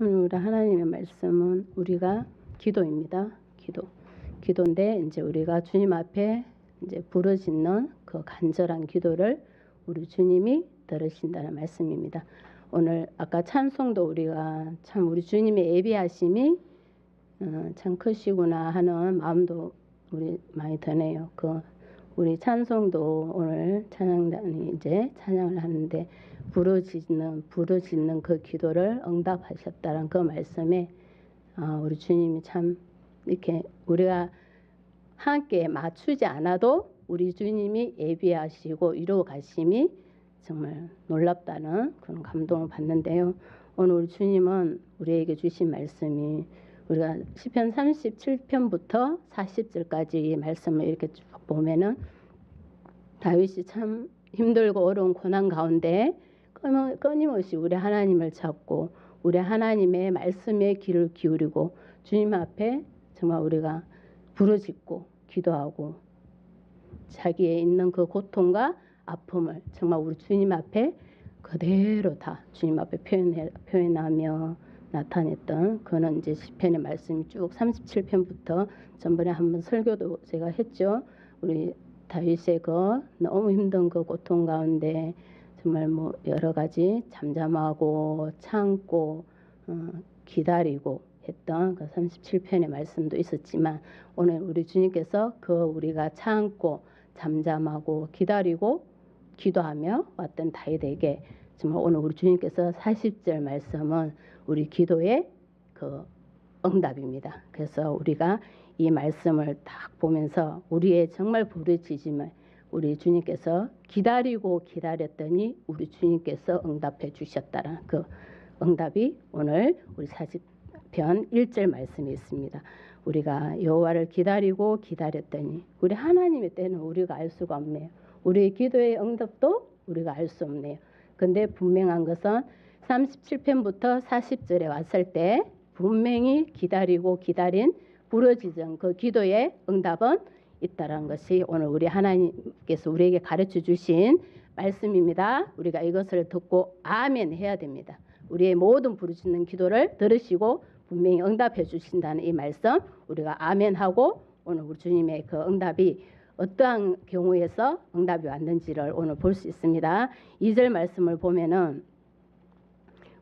오늘 하나님의 말씀은 우리가 기도입니다. 기도. 기도인데 이제 우리가 주님 앞에 이제 부르짖는 그 간절한 기도를 우리 주님이 들으신다는 말씀입니다. 오늘 아까 찬송도 우리가 참 우리 주님의 예비하심이 어, 참 크시구나 하는 마음도 우리 많이 드네요. 그 우리 찬송도 오늘 찬양단이 이제 찬양을 하는데 부르짖는 부르짖는 그 기도를 응답하셨다는 그 말씀에 아, 우리 주님이 참 이렇게 우리가 함께 맞추지 않아도 우리 주님이 예비하시고 이루어 가심이 정말 놀랍다는 그런 감동을 받는데요. 오늘 주님은 우리에게 주신 말씀이 우리가 시편 37편부터 40절까지 말씀을 이렇게 쭉 보면은 다윗이 참 힘들고 어려운 고난 가운데 끊임없이 우리 하나님을 찾고 우리 하나님의 말씀에 귀를 기울이고 주님 앞에 정말 우리가 부르짖고 기도하고 자기의 있는 그 고통과 아픔을 정말 우리 주님 앞에 그대로 다 주님 앞에 표현해, 표현하며 나타냈던 그는 이제 시편의 말씀이 쭉 37편부터 전번에 한번 설교도 제가 했죠. 우리 다윗의 그 너무 힘든 그 고통 가운데 정말 뭐 여러 가지 잠잠하고 참고 어, 기다리고 했던 그 37편의 말씀도 있었지만 오늘 우리 주님께서 그 우리가 참고 잠잠하고 기다리고 기도하며 왔던 다윗에게 정말 오늘 우리 주님께서 40절 말씀은 우리 기도의 그 응답입니다. 그래서 우리가 이 말씀을 딱 보면서 우리의 정말 부르짖음을 우리 주님께서 기다리고 기다렸더니 우리 주님께서 응답해 주셨다는 그 응답이 오늘 우리 40편 1절 말씀에 있습니다. 우리가 여호와를 기다리고 기다렸더니 우리 하나님의 때는 우리가 알 수가 없네요. 우리의 기도의 응답도 우리가 알 수 없네요. 근데 분명한 것은 37편부터 40절에 왔을 때 분명히 기다리고 기다린 부러지던 그 기도의 응답은 있다라는 것이 오늘 우리 하나님께서 우리에게 가르쳐 주신 말씀입니다. 우리가 이것을 듣고 아멘 해야 됩니다. 우리의 모든 부르짖는 기도를 들으시고 분명히 응답해 주신다는 이 말씀 우리가 아멘하고 오늘 우리 주님의 그 응답이 어떠한 경우에서 응답이 왔는지를 오늘 볼 수 있습니다. 2절 말씀을 보면은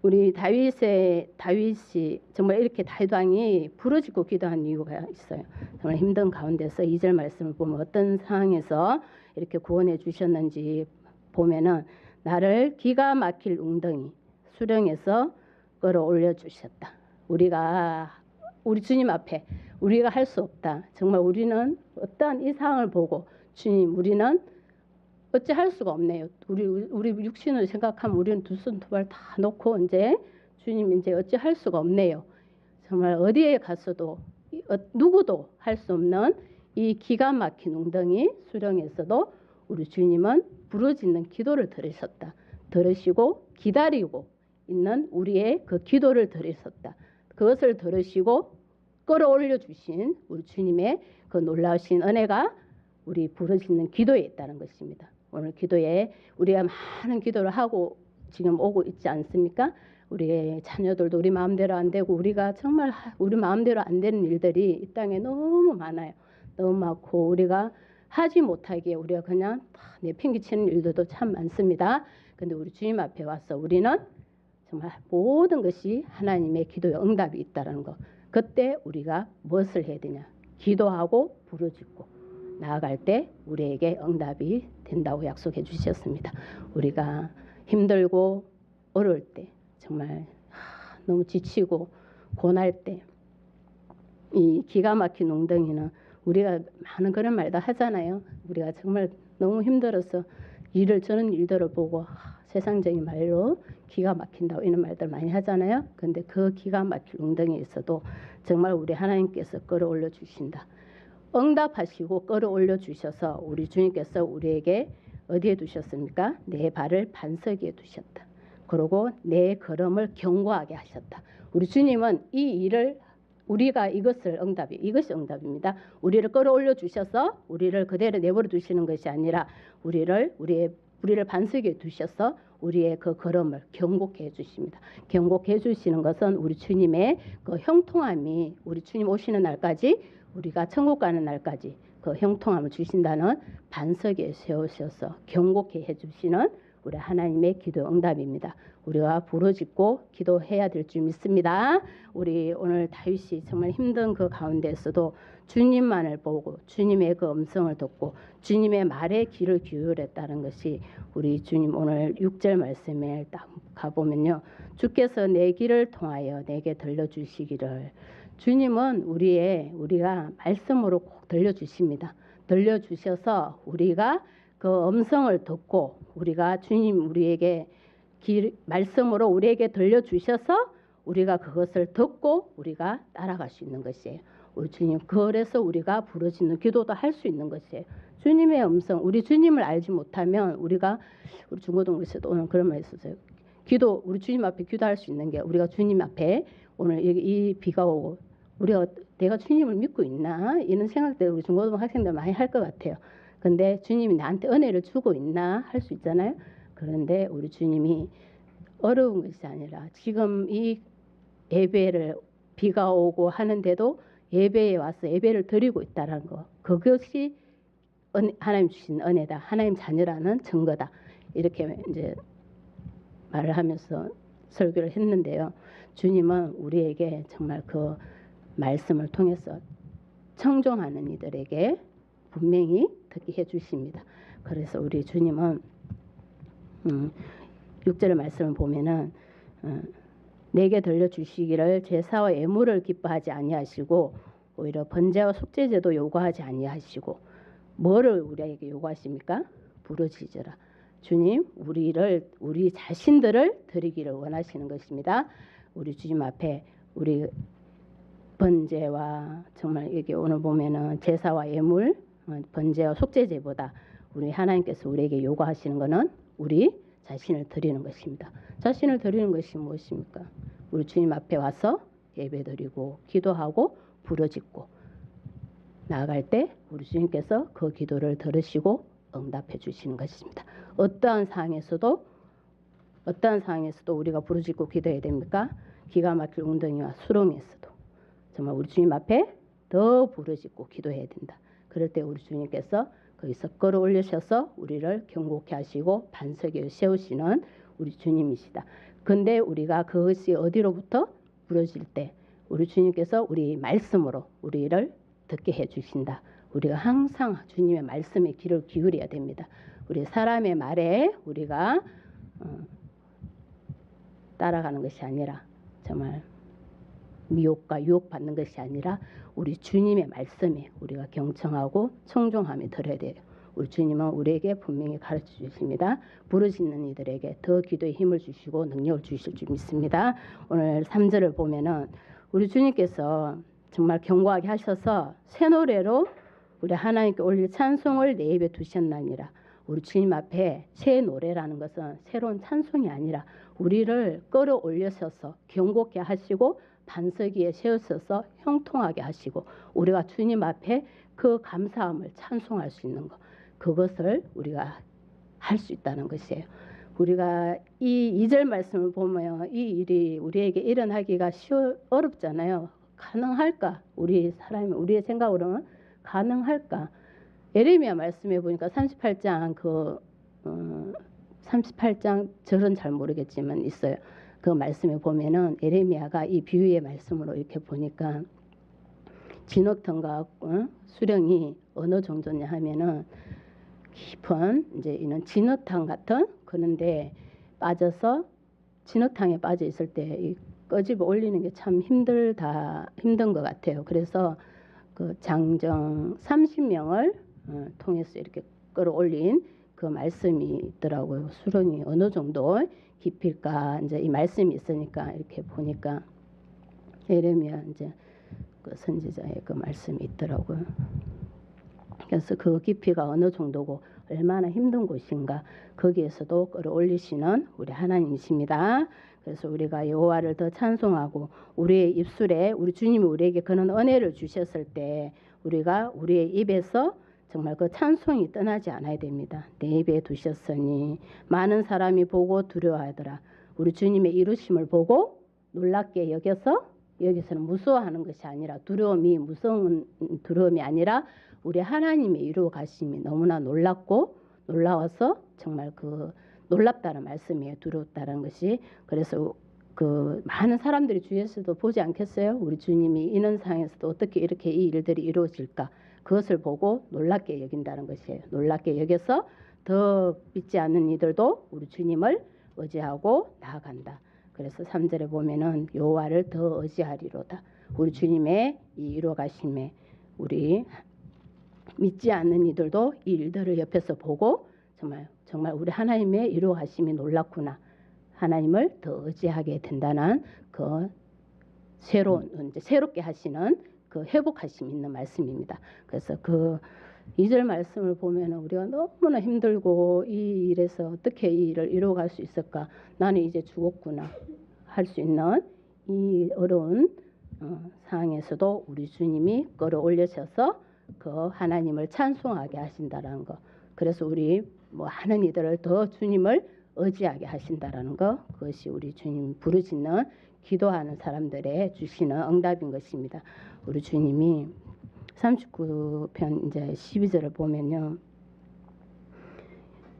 우리 다윗의 다윗이 정말 이렇게 왕이 부르짖고 기도한 이유가 있어요. 정말 힘든 가운데서 2절 말씀을 보면 어떤 상황에서 이렇게 구원해 주셨는지 보면은 나를 기가 막힐 웅덩이 수령에서 끌어올려 주셨다. 우리가 우리 주님 앞에 우리가 할 수 없다. 정말 우리는 어떠한 이 상황을 보고 주님 우리는 어찌 할 수가 없네요. 우리 우리 육신을 생각하면 우리는 두 손 두 발 다 놓고 이제 주님 이제 어찌 할 수가 없네요. 정말 어디에 가서도 어, 누구도 할 수 없는 이 기가 막힌 웅덩이 수령에서도 우리 주님은 부르짖는 기도를 들으셨다. 들으시고 기다리고 있는 우리의 그 기도를 들으셨다. 그것을 들으시고 끌어올려 주신 우리 주님의 그 놀라우신 은혜가 우리 부르짖는 기도에 있다는 것입니다. 오늘 기도에 우리가 많은 기도를 하고 지금 오고 있지 않습니까? 우리의 자녀들도 우리 마음대로 안 되고 우리가 정말 우리 마음대로 안 되는 일들이 이 땅에 너무 많아요. 너무 많고 우리가 하지 못하기에 우리가 그냥 내팽개치는 일들도 참 많습니다. 근데 우리 주님 앞에 와서 우리는 정말 모든 것이 하나님의 기도의 응답이 있다는 거. 그때 우리가 무엇을 해야 되냐? 기도하고 부르짖고 나아갈 때 우리에게 응답이 된다고 약속해 주셨습니다. 우리가 힘들고 어려울 때 정말 너무 지치고 고날 때 이 기가 막힌 웅덩이는 우리가 많은 그런 말도 하잖아요. 우리가 정말 너무 힘들어서 일을 저는 일들을 보고 세상적인 말로 기가 막힌다고 이런 말들 많이 하잖아요. 근데 그 기가 막힌 웅덩이에 있어도 정말 우리 하나님께서 끌어올려 주신다. 응답하시고 끌어올려 주셔서 우리 주님께서 우리에게 어디에 두셨습니까? 내 발을 반석에 두셨다. 그리고 내 걸음을 견고하게 하셨다. 우리 주님은 이 일을 우리가 이것을 응답이 이것이 응답입니다. 우리를 끌어올려 주셔서 우리를 그대로 내버려 두시는 것이 아니라 우리를 우리의 우리를 반석에 두셔서 우리의 그 걸음을 경고케 해주십니다. 경고케 해주시는 것은 우리 주님의 그 형통함이 우리 주님 오시는 날까지 우리가 천국 가는 날까지 그 형통함을 주신다는 반석에 세우셔서 경고케 해주시는 우리 하나님의 기도 응답입니다. 우리가 부르짖고 기도해야 될 줄 믿습니다. 우리 오늘 다윗이 정말 힘든 그 가운데서도 주님만을 보고 주님의 그 음성을 듣고 주님의 말에 귀를 기울였다는 것이 우리 주님 오늘 6절 말씀에 딱 가보면요. 주께서 내 길을 통하여 내게 들려주시기를 주님은 우리의 우리가 말씀으로 꼭 들려주십니다. 들려주셔서 우리가 그 음성을 듣고 우리가 주님 우리에게 길, 말씀으로 우리에게 들려주셔서 우리가 그것을 듣고 우리가 따라갈 수 있는 것이에요. 우리 주님 그래서 우리가 부르짖는 기도도 할 수 있는 것이에요. 주님의 음성 우리 주님을 알지 못하면 우리가 우리 중고등부에서도 오늘 그런 말 있었어요. 기도 우리 주님 앞에 기도할 수 있는 게 우리가 주님 앞에 오늘 이, 이 비가 오고 우리가 내가 주님을 믿고 있나? 이런 생각들 우리 중고등 학생들 많이 할 것 같아요. 근데 주님이 나한테 은혜를 주고 있나? 할 수 있잖아요. 그런데 우리 주님이 어려운 것이 아니라 지금 이 예배를 비가 오고 하는데도 예배에 와서 예배를 드리고 있다는 거. 그것이 은, 하나님 주신 은혜다. 하나님 자녀라는 증거다. 이렇게 이제 말을 하면서 설교를 했는데요. 주님은 우리에게 정말 그 말씀을 통해서 청종하는 이들에게 분명히 듣게 해주십니다 그래서 우리 주님은 음, 6절 말씀을 보면은 어, 내게 들려주시기를 제사와 예물을 기뻐하지 아니하시고 오히려 번제와 속죄제도 요구하지 아니하시고 뭐를 우리에게 요구하십니까? 부르짖으라. 주님, 우리를 우리 자신들을 드리기를 원하시는 것입니다. 우리 주님 앞에 우리 번제와 정말 여기 오늘 보면은 제사와 예물, 어, 번제와 속죄제보다 우리 하나님께서 우리에게 요구하시는 것은 우리 자신을 드리는 것입니다. 자신을 드리는 것이 무엇입니까? 우리 주님 앞에 와서 예배드리고 기도하고 부르짖고 나아갈 때 우리 주님께서 그 기도를 들으시고 응답해 주시는 것입니다. 어떠한 상황에서도 어떠한 상황에서도 우리가 부르짖고 기도해야 됩니까? 기가 막힐 웅덩이와 수렁에서도 정말 우리 주님 앞에 더 부르짖고 기도해야 된다. 그럴 때 우리 주님께서 거기서 끌어올리셔서 우리를 경고케 하시고 반석에 세우시는 우리 주님이시다. 근데 우리가 그것이 어디로부터 부러질 때 우리 주님께서 우리 말씀으로 우리를 듣게 해 주신다. 우리가 항상 주님의 말씀에 귀를 기울여야 됩니다. 우리 사람의 말에 우리가 어, 따라가는 것이 아니라 정말 미혹과 유혹 받는 것이 아니라 우리 주님의 말씀에 우리가 경청하고 청종함에 들어야 돼요. 우리 주님은 우리에게 분명히 가르쳐 주십니다. 부르짖는 이들에게 더 기도의 힘을 주시고 능력을 주실 줄 믿습니다. 오늘 3절을 보면은 우리 주님께서 정말 경고하게 하셔서 새 노래로 우리 하나님께 올릴 찬송을 내 입에 두셨나니라. 우리 주님 앞에 새 노래라는 것은 새로운 찬송이 아니라 우리를 끌어올려셔서 경고케 하시고 반석 위에 세우셔서 형통하게 하시고 우리가 주님 앞에 그 감사함을 찬송할 수 있는 것 그것을 우리가 할 수 있다는 것이에요. 우리가 이 2절 말씀을 보면 이 일이 우리에게 일어나기가 쉬워 어렵잖아요. 가능할까? 우리 사람이 우리의 생각으로는 가능할까? 에레미야 말씀해 보니까 38장 그 어, 38장 절은 잘 모르겠지만 있어요. 그 말씀에 보면은 에레미야가 이 비유의 말씀으로 이렇게 보니까 진흙탕과 어? 수령이 어느 정도냐 하면은 깊은 이제 이는 진흙탕 같은 그런데 빠져서 진흙탕에 빠져 있을 때 꺼집어 올리는 게 참 힘들다 힘든 것 같아요. 그래서 그 장정 30명을 어, 통해서 이렇게 끌어올린 그 말씀이 있더라고요. 수령이 어느 정도 깊일까 이제 이 말씀이 있으니까 이렇게 보니까 예레미야 이제 그 선지자의 그 말씀이 있더라고요. 그래서 그 깊이가 어느 정도고 얼마나 힘든 곳인가 거기에서도 끌어올리시는 우리 하나님이십니다. 그래서 우리가 여호와를 더 찬송하고 우리의 입술에 우리 주님이 우리에게 그런 은혜를 주셨을 때 우리가 우리의 입에서 정말 그 찬송이 떠나지 않아야 됩니다. 내 입에 두셨으니 많은 사람이 보고 두려워하더라. 우리 주님의 이루심을 보고 놀랍게 여겨서 여기서는 무서워하는 것이 아니라 두려움이 무서운 두려움이 아니라 우리 하나님의 이루어 가심이 너무나 놀랍고 놀라워서 정말 그 놀랍다는 말씀이에요. 두렵다는 것이 그래서 그 많은 사람들이 주위에서도 보지 않겠어요? 우리 주님이 인원상에서도 어떻게 이렇게 이 일들이 이루어질까? 그것을 보고 놀랍게 여긴다는 것이에요. 놀랍게 여겨서 더 믿지 않는 이들도 우리 주님을 의지하고 나아간다. 그래서 3절에 보면은 여호와를 더 의지하리로다. 우리 주님의 이 이루어 가심에 우리 믿지 않는 이들도 이 일들을 옆에서 보고 정말 정말 우리 하나님의 이루어 가심이 놀랍구나. 하나님을 더 의지하게 된다는 그 새로운 이제 새롭게 하시는 그 회복하심 있는 말씀입니다. 그래서 그 2절 말씀을 보면 우리가 너무나 힘들고 이 일에서 어떻게 이 일을 이루어갈 수 있을까? 나는 이제 죽었구나 할 수 있는 이 어려운 어, 상황에서도 우리 주님이 끌어올려셔서 그 하나님을 찬송하게 하신다라는 거. 그래서 우리 뭐 하는 이들을 더 주님을 의지하게 하신다라는 거. 그것이 우리 주님 부르짖는 기도하는 사람들의 주시는 응답인 것입니다. 우리 주님이 39편 이제 12절을 보면요.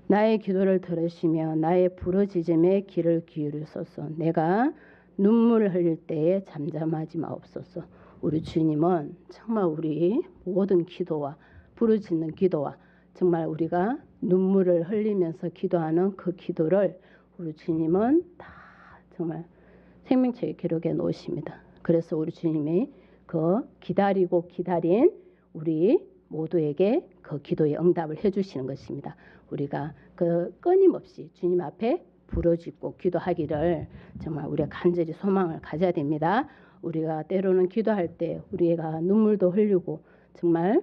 나의 기도를 들으시며 나의 부르짖음에 귀를 기울이소서. 내가 눈물을 흘릴 때에 잠잠하지 마옵소서. 우리 주님은 정말 우리 모든 기도와 부르짖는 기도와 정말 우리가 눈물을 흘리면서 기도하는 그 기도를 우리 주님은 다 정말 생명책의 기록에 놓으십니다. 그래서 우리 주님이 그 기다리고 기다린 우리 모두에게 그 기도의 응답을 해주시는 것입니다. 우리가 그 끊임없이 주님 앞에 부르짖고 기도하기를 정말 우리가 간절히 소망을 가져야 됩니다. 우리가 때로는 기도할 때 우리가 눈물도 흘리고 정말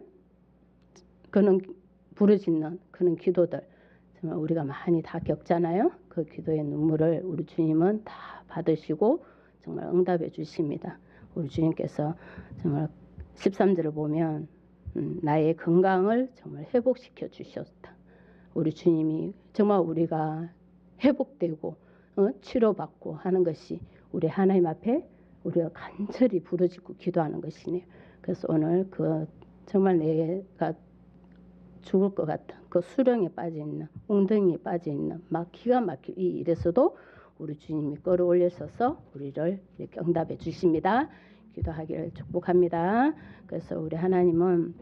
그는 부르짖는 그런 기도들 정말 우리가 많이 다 겪잖아요. 그 기도의 눈물을 우리 주님은 다 받으시고 정말 응답해 주십니다. 우리 주님께서 정말 13절을 보면 음, 나의 건강을 정말 회복시켜 주셨다. 우리 주님이 정말 우리가 회복되고 어, 치료받고 하는 것이 우리 하나님 앞에 우리가 간절히 부르짖고 기도하는 것이네요. 그래서 오늘 그 정말 내가 죽을 것 같은 그 수령에 빠져 있는 웅덩이에 빠져 있는 막 기가 막힐 이 일에서도 우리 주님이 끌어올려서서 우리를 이렇게 응답해 주십니다. 기도하기를 축복합니다. 그래서 우리 하나님은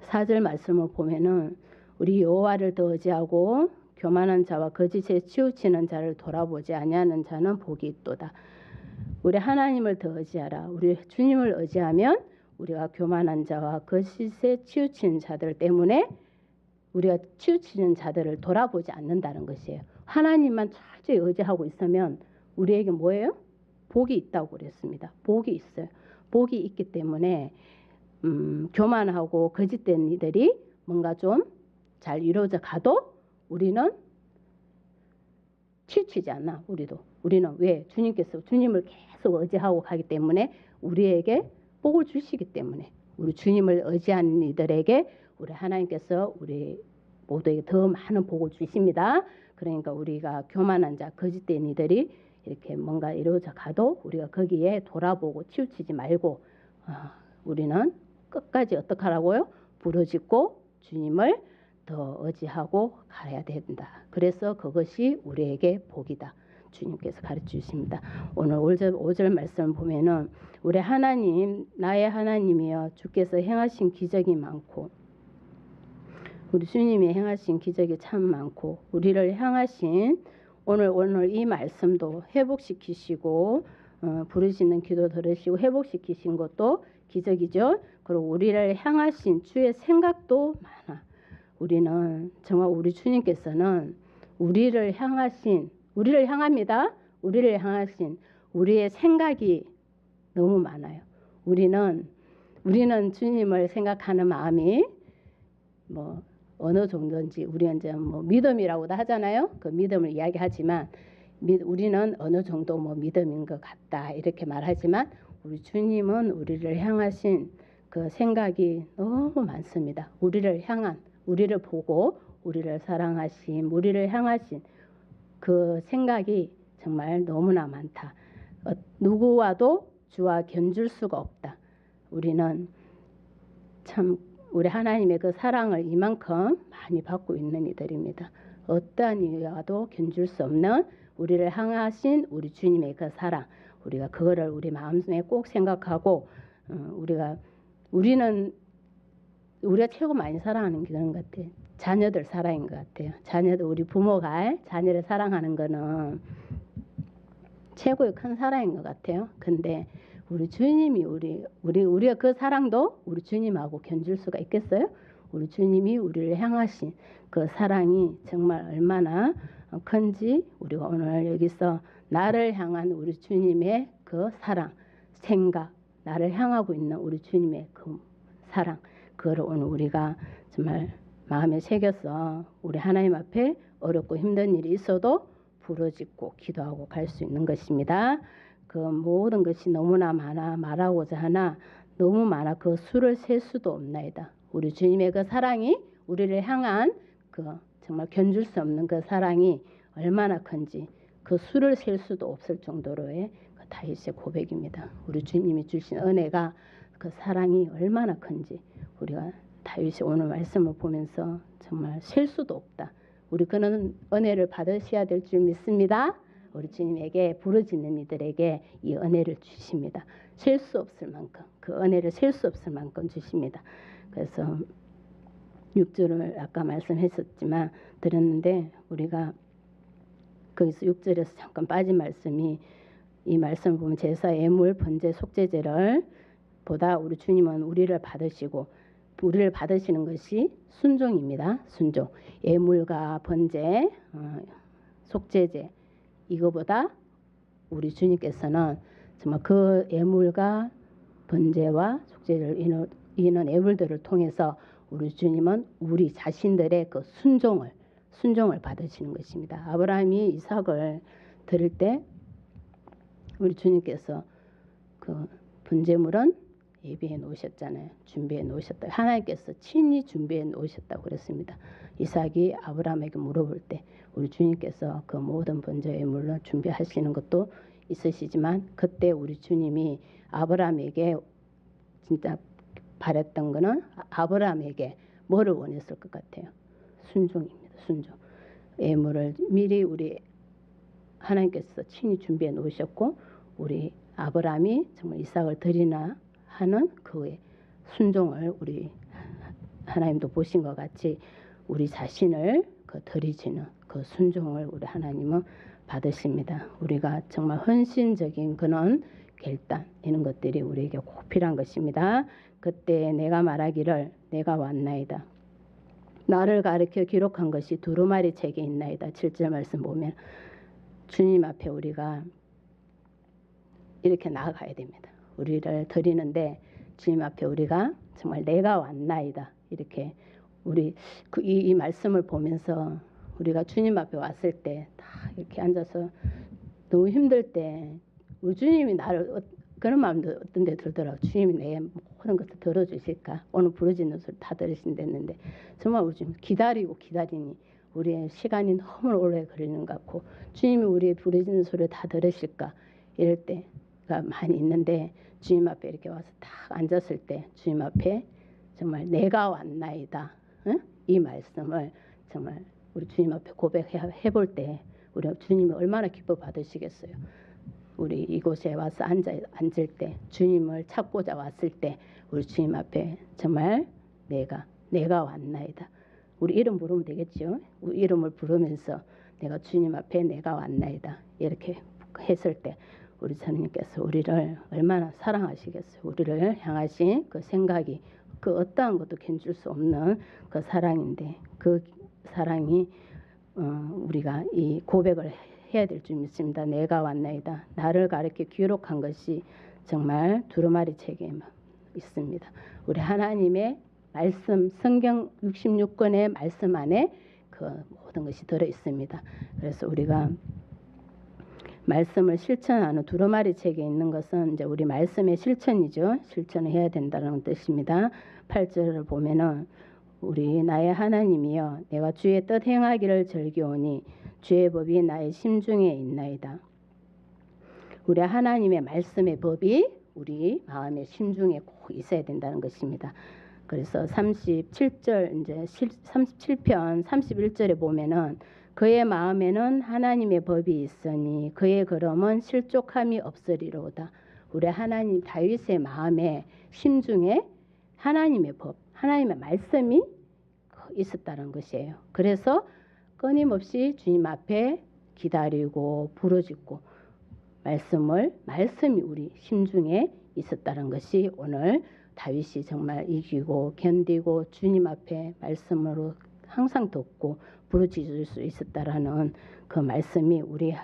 사절 말씀을 보면은 우리 여호와를 더 의지하고 교만한 자와 거짓에 치우치는 자를 돌아보지 아니하는 자는 복이 있도다. 우리 하나님을 더 의지하라. 우리 주님을 의지하면 우리가 교만한 자와 거짓에 치우치는 자들 때문에 우리가 치우치는 자들을 돌아보지 않는다는 것이에요. 하나님만 철저히 의지하고 있으면 우리에게 뭐예요? 복이 있다고 그랬습니다. 복이 있어요. 복이 있기 때문에 음, 교만하고 거짓된 이들이 뭔가 좀 잘 이루어져 가도 우리는 치우치지 않아. 우리도 우리는 왜 주님께서 주님을 계속 의지하고 가기 때문에 우리에게 복을 주시기 때문에 우리 주님을 의지하는 이들에게 우리 하나님께서 우리 모두에게 더 많은 복을 주십니다. 그러니까 우리가 교만한 자, 거짓된 이들이 이렇게 뭔가 이루어져 가도 우리가 거기에 돌아보고 치우치지 말고 어, 우리는 끝까지 어떻게 하라고요? 부르짖고 주님을 더 의지하고 가야 된다. 그래서 그것이 우리에게 복이다. 주님께서 가르쳐 주십니다. 오늘 5절, 5절 말씀 보면은 우리 하나님 나의 하나님이여 주께서 행하신 기적이 많고 우리 주님이 행하신 기적이 참 많고 우리를 향하신 오늘 오늘 이 말씀도 회복시키시고 어, 부르시는 기도 들으시고 회복시키신 것도 기적이죠. 그리고 우리를 향하신 주의 생각도 많아. 우리는 정말 우리 주님께서는 우리를 향하신 우리를 향합니다. 우리를 향하신 우리의 생각이 너무 많아요. 우리는 우리는 주님을 생각하는 마음이 뭐 어느 정도인지 우리 이제 뭐 믿음이라고도 하잖아요. 그 믿음을 이야기하지만 우리는 어느 정도 뭐 믿음인 것 같다 이렇게 말하지만 우리 주님은 우리를 향하신 그 생각이 너무 많습니다. 우리를 향한, 우리를 보고 우리를 사랑하신, 우리를 향하신 그 생각이 정말 너무나 많다. 어, 누구와도 주와 견줄 수가 없다. 우리는 참 우리 하나님의 그 사랑을 이만큼 많이 받고 있는 이들입니다. 어떠한 이와도 견줄 수 없는 우리를 향하신 우리 주님의 그 사랑, 우리가 그거를 우리 마음에 꼭 생각하고 어, 우리가 우리는 우리가 최고 많이 사랑하는 게 그런 것 같아요. 자녀들 사랑인 것 같아요. 자녀들 우리 부모가 자녀를 사랑하는 거는 최고의 큰 사랑인 것 같아요. 근데 우리 주님이 우리 우리 우리가 그 사랑도 우리 주님하고 견줄 수가 있겠어요? 우리 주님이 우리를 향하신 그 사랑이 정말 얼마나 큰지 우리가 오늘 여기서 나를 향한 우리 주님의 그 사랑, 생각, 나를 향하고 있는 우리 주님의 그 사랑, 그거를 오늘 우리가 정말 마음에 새겨서 우리 하나님 앞에 어렵고 힘든 일이 있어도 부러짓고 기도하고 갈 수 있는 것입니다. 그 모든 것이 너무나 많아 말하고자 하나 너무 많아 그 수를 셀 수도 없나이다. 우리 주님의 그 사랑이 우리를 향한 그 정말 견줄 수 없는 그 사랑이 얼마나 큰지 그 수를 셀 수도 없을 정도로의 그 다윗의 고백입니다. 우리 주님이 주신 은혜가 그 사랑이 얼마나 큰지 우리가 다윗이 오늘 말씀을 보면서 정말 셀 수도 없다. 우리 그는 은혜를 받으셔야 될 줄 믿습니다. 우리 주님에게 부르짖는 이들에게 이 은혜를 주십니다. 셀 수 없을 만큼 그 은혜를 셀 수 없을 만큼 주십니다. 그래서 6절을 아까 말씀했었지만 드렸는데 우리가 거기서 6절에서 잠깐 빠진 말씀이 이 말씀을 보면 제사 예물 번제 속죄제를 보다 우리 주님은 우리를 받으시고 우리를 받으시는 것이 순종입니다. 순종. 예물과 번제, 어, 속죄제 이거보다 우리 주님께서는 정말 그 예물과 번제와 속죄를 이는 예물들을 통해서 우리 주님은 우리 자신들의 그 순종을 순종을 받으시는 것입니다. 아브라함이 이삭을 드릴 때 우리 주님께서 그 번제물은 예비해 놓으셨잖아요. 준비해 놓으셨다. 하나님께서 친히 준비해 놓으셨다고 그랬습니다. 이삭이 아브라함에게 물어볼 때 우리 주님께서 그 모든 번제물을 준비하시는 것도 있으시지만 그때 우리 주님이 아브라함에게 진짜 바랬던 거는 아브라함에게 뭐를 원했을 것 같아요. 순종입니다. 순종. 예물을 미리 우리 하나님께서 친히 준비해 놓으셨고 우리 아브라함이 정말 이삭을 드리나 하는 그의 순종을 우리 하나님도 보신 것 같이 우리 자신을 그 드리지는 그 순종을 우리 하나님은 받으십니다. 우리가 정말 헌신적인 그런 결단 이런 것들이 우리에게 꼭 필요한 것입니다. 그때 내가 말하기를 내가 왔나이다. 나를 가르쳐 기록한 것이 두루마리 책에 있나이다. 7절 말씀 보면 주님 앞에 우리가 이렇게 나아가야 됩니다. 우리를 드리는데 주님 앞에 우리가 정말 내가 왔나이다. 이렇게 우리 그 이, 이 말씀을 보면서 우리가 주님 앞에 왔을 때 다 이렇게 앉아서 너무 힘들 때 우리 주님이 나를 어, 그런 마음도 어떤 데 들더라고. 주님이 내 모든 것을 들어주실까? 오늘 부르짖는 소리 다 들으신댔는데 정말 우리 주님 기다리고 기다리니 우리의 시간이 너무 오래 걸리는 것 같고 주님이 우리의 부르짖는 소리를 다 들으실까? 이럴 때가 많이 있는데 주님 앞에 이렇게 와서 딱 앉았을 때 주님 앞에 정말 내가 왔나이다 응? 이 말씀을 정말 우리 주님 앞에 고백해 볼 때 우리 주님이 얼마나 기뻐 받으시겠어요. 우리 이곳에 와서 앉아 앉을 때 주님을 찾고자 왔을 때 우리 주님 앞에 정말 내가 내가 왔나이다. 우리 이름 부르면 되겠죠. 우리 이름을 부르면서 내가 주님 앞에 내가 왔나이다. 이렇게 했을 때 우리 주님께서 우리를 얼마나 사랑하시겠어요. 우리를 향하신 그 생각이 그 어떠한 것도 견줄 수 없는 그 사랑인데 그 사랑이 어, 우리가 이 고백을 해야 될 줄 믿습니다. 내가 왔나이다. 나를 가르쳐 기록한 것이 정말 두루마리 책에 있습니다. 우리 하나님의 말씀 성경 66권의 말씀 안에 그 모든 것이 들어 있습니다. 그래서 우리가 말씀을 실천하는 두루마리 책에 있는 것은 이제 우리 말씀의 실천이죠. 실천을 해야 된다는 뜻입니다. 8절을 보면은 우리 나의 하나님이여 내가 주의 뜻 행하기를 즐겨오니 주의 법이 나의 심중에 있나이다. 우리 하나님의 말씀의 법이 우리 마음의 심중에 꼭 있어야 된다는 것입니다. 그래서 37절 이제 37편 31절에 보면은 그의 마음에는 하나님의 법이 있으니 그의 걸음은 실족함이 없으리로다. 우리 하나님 다윗의 마음에 심중에 하나님의 법, 하나님의 말씀이 있었다는 것이에요. 그래서 끊임없이 주님 앞에 기다리고 부르짖고 말씀을 말씀이 우리 심중에 있었다는 것이 오늘 다윗이 정말 이기고 견디고 주님 앞에 말씀으로 항상 듣고 부르짖을 수 있었다라는 그 말씀이 우리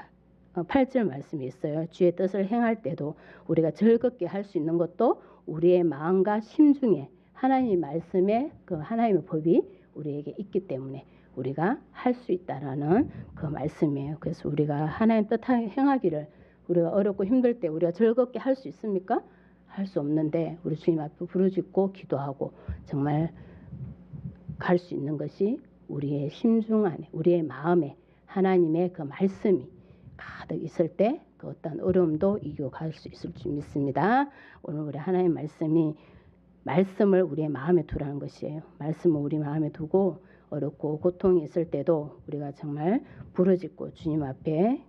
8절 말씀이 있어요. 주의 뜻을 행할 때도 우리가 즐겁게 할 수 있는 것도 우리의 마음과 심중에 하나님의 말씀에 그 하나님의 법이 우리에게 있기 때문에 우리가 할 수 있다라는 그 말씀이에요. 그래서 우리가 하나님 뜻 행하기를 우리가 어렵고 힘들 때 우리가 즐겁게 할 수 있습니까? 할 수 없는데 우리 주님 앞에 부르짖고 기도하고 정말 갈 수 있는 것이 우리의 심중 안에 우리의 마음에 하나님의 그 말씀이 가득 있을 때 그 어떤 어려움도 이겨 갈 수 있을 줄 믿습니다. 오늘 우리 하나님 말씀이 말씀을 우리의 마음에 두라는 것이에요. 말씀을 우리 마음에 두고 어렵고 고통이 있을 때도 우리가 정말 부르짖고 주님 앞에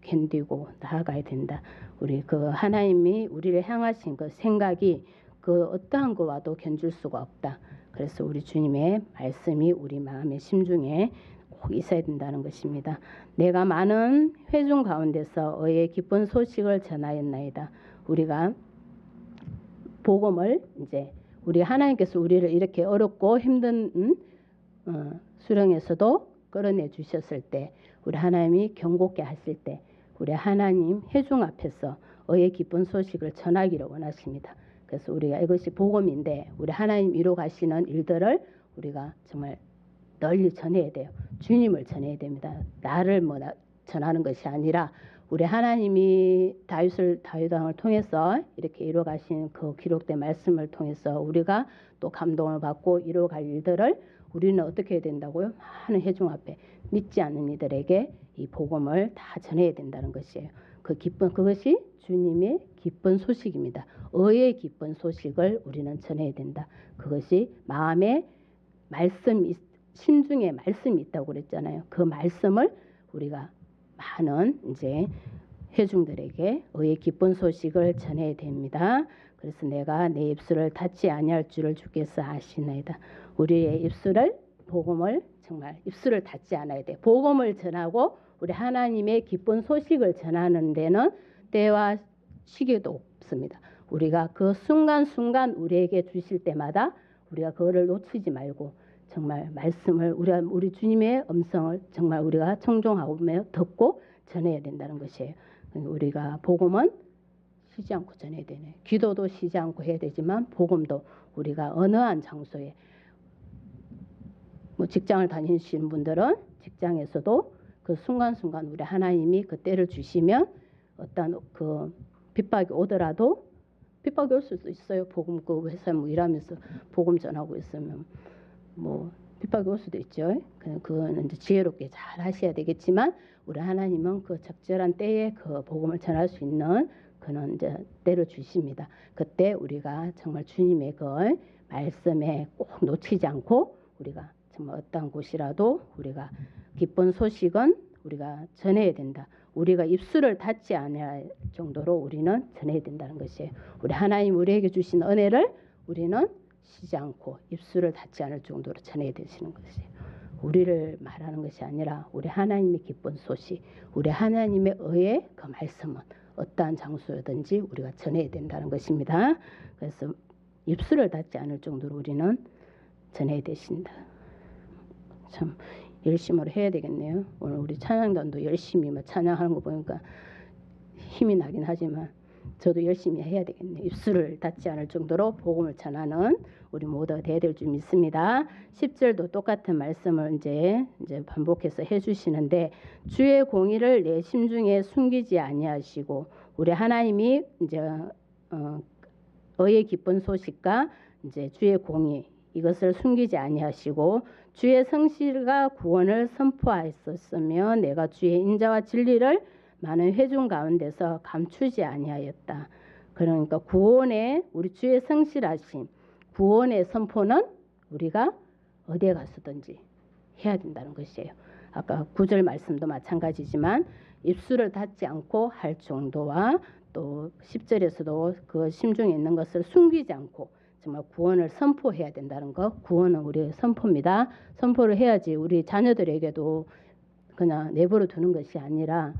견디고 나아가야 된다. 우리 그 하나님이 우리를 향하신 그 생각이 그 어떠한 것과도 견줄 수가 없다. 그래서 우리 주님의 말씀이 우리 마음의 심중에 꼭 있어야 된다는 것입니다. 내가 많은 회중 가운데서 의의 기쁜 소식을 전하였나이다. 우리가 복음을 이제 우리 하나님께서 우리를 이렇게 어렵고 힘든 음, 어, 수령에서도 끌어내 주셨을 때 우리 하나님이 경고케 하실 때 우리 하나님 회중 앞에서 의의 기쁜 소식을 전하기를 원하십니다. 그래서 우리가 이것이 복음인데 우리 하나님 이루 가시는 일들을 우리가 정말 널리 전해야 돼요. 주님을 전해야 됩니다. 나를 뭐 전하는 것이 아니라 우리 하나님이 다윗을 다윗 왕을 통해서 이렇게 이루 가신 그 기록된 말씀을 통해서 우리가 또 감동을 받고 이루 갈 일들을 우리는 어떻게 해야 된다고요? 많은 회중 앞에 믿지 않는 이들에게 이 복음을 다 전해야 된다는 것이에요. 그 기쁜 그것이 주님의 기쁜 소식입니다. 의의 기쁜 소식을 우리는 전해야 된다. 그것이 마음에 말씀 심중에 말씀이 있다고 그랬잖아요. 그 말씀을 우리가 많은 이제 회중들에게 의의 기쁜 소식을 전해야 됩니다. 그래서 내가 내 입술을 닫지 아니할 줄을 주께서 아시나이다. 우리의 입술을 복음을 정말 입술을 닫지 않아야 돼. 복음을 전하고 우리 하나님의 기쁜 소식을 전하는 데는 때와 시기도 없습니다. 우리가 그 순간순간 우리에게 주실 때마다 우리가 그거를 놓치지 말고 정말 말씀을 우리 우리 주님의 음성을 정말 우리가 청종하고 듣고 전해야 된다는 것이에요. 우리가 복음은 쉬지 않고 전해야 되네. 기도도 쉬지 않고 해야 되지만 복음도 우리가 어느 한 장소에 뭐 직장을 다니시는 분들은 직장에서도 그 순간순간 우리 하나님이 그 때를 주시면 어떤 그 핍박이 오더라도 핍박이 올 수도 있어요. 복음 그 회사 뭐 일하면서 복음 전하고 있으면 뭐 핍박이 올 수도 있죠. 그거는 이제 지혜롭게 잘 하셔야 되겠지만 우리 하나님은 그 적절한 때에 그 복음을 전할 수 있는 그는 이제 때를 주십니다. 그때 우리가 정말 주님의 그 말씀에 꼭 놓치지 않고 우리가 정말 어떤 곳이라도 우리가 기쁜 소식은 우리가 전해야 된다. 우리가 입술을 닫지 않을 정도로 우리는 전해야 된다는 것이에요. 우리 하나님 우리에게 주신 은혜를 우리는 쉬지 않고 입술을 닫지 않을 정도로 전해야 되시는 것이에요. 우리를 말하는 것이 아니라 우리 하나님의 기쁜 소식, 우리 하나님의 의의 그 말씀은 어떠한 장소든지 우리가 전해야 된다는 것입니다. 그래서 입술을 닫지 않을 정도로 우리는 전해야 되신다. 참 열심으로 해야 되겠네요. 오늘 우리 찬양단도 열심히 뭐 찬양하는 거 보니까 힘이 나긴 하지만 저도 열심히 해야 되겠네요. 입술을 닫지 않을 정도로 복음을 전하는 우리 모두가 돼야 될 줄 믿습니다. 10절도 똑같은 말씀을 이제 이제 반복해서 해 주시는데 주의 공의를 내 심중에 숨기지 아니하시고 우리 하나님이 이제 어, 의의 기쁜 소식과 이제 주의 공의 이것을 숨기지 아니하시고 주의 성실과 구원을 선포하였었으며 내가 주의 인자와 진리를 많은 회중 가운데서 감추지 아니하였다. 그러니까 구원의 우리 주의 성실하심, 구원의 선포는 우리가 어디에 가서든지 해야 된다는 것이에요. 아까 구절 말씀도 마찬가지지만 입술을 닫지 않고 할 정도와 또 10절에서도 그 심중에 있는 것을 숨기지 않고 정말 구원을 선포해야 된다는 것. 구원은 우리의 선포입니다. 선포를 해야지 우리 자녀들에게도 그냥 내버려 두는 것이 아니라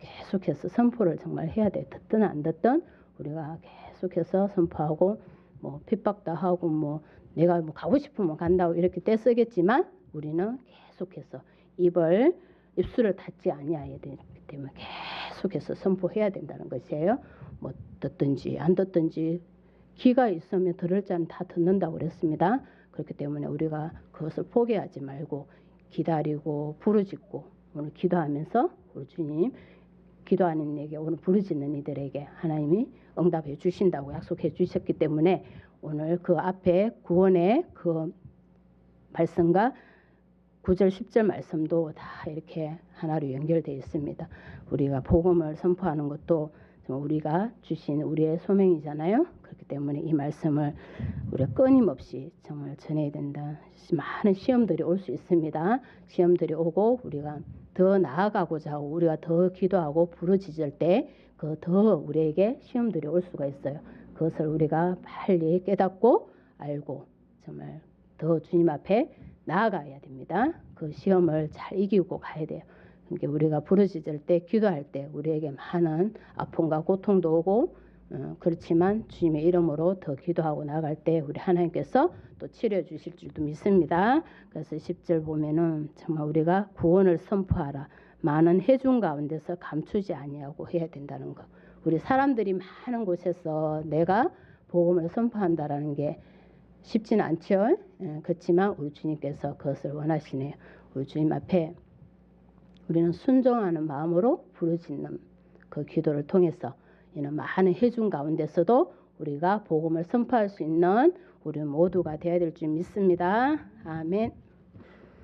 계속해서 선포를 정말 해야 돼. 듣든 안 듣든 우리가 계속해서 선포하고 뭐 핍박도 하고 뭐 내가 뭐 가고 싶으면 간다고 이렇게 떼쓰겠지만 우리는 계속해서 입을 입술을 닫지 아니해야 되기 때문에 계속해서 선포해야 된다는 것이에요. 뭐 듣든지 안 듣든지 귀가 있으면 들을 자는 다 듣는다고 그랬습니다. 그렇기 때문에 우리가 그것을 포기하지 말고 기다리고 부르짖고 오늘 기도하면서 우리 주님 기도하는 이에게 오늘 부르짖는 이들에게 하나님이 응답해 주신다고 약속해 주셨기 때문에 오늘 그 앞에 구원의 그 말씀과 9절 10절 말씀도 다 이렇게 하나로 연결되어 있습니다. 우리가 복음을 선포하는 것도 우리가 주신 우리의 소명이잖아요. 때문에 이 말씀을 우리가 끊임없이 정말 전해야 된다. 많은 시험들이 올 수 있습니다. 시험들이 오고 우리가 더 나아가고자 하고 우리가 더 기도하고 부르짖을 때 그 더 우리에게 시험들이 올 수가 있어요. 그것을 우리가 빨리 깨닫고 알고 정말 더 주님 앞에 나아가야 됩니다. 그 시험을 잘 이기고 가야 돼요. 그러니까 우리가 부르짖을 때 기도할 때 우리에게 많은 아픔과 고통도 오고 어, 그렇지만 주님의 이름으로 더 기도하고 나갈 때 우리 하나님께서 또 치료해 주실 줄도 믿습니다. 그래서 10절 보면은 정말 우리가 구원을 선포하라. 많은 해중 가운데서 감추지 아니하고 해야 된다는 거. 우리 사람들이 많은 곳에서 내가 복음을 선포한다라는 게 쉽지는 않죠. 예, 그렇지만 우리 주님께서 그것을 원하시네요. 우리 주님 앞에 우리는 순종하는 마음으로 부르짖는 그 기도를 통해서 이는 많은 해중 가운데서도 우리가 복음을 선포할 수 있는 우리 모두가 되어야 될 줄 믿습니다. 아멘.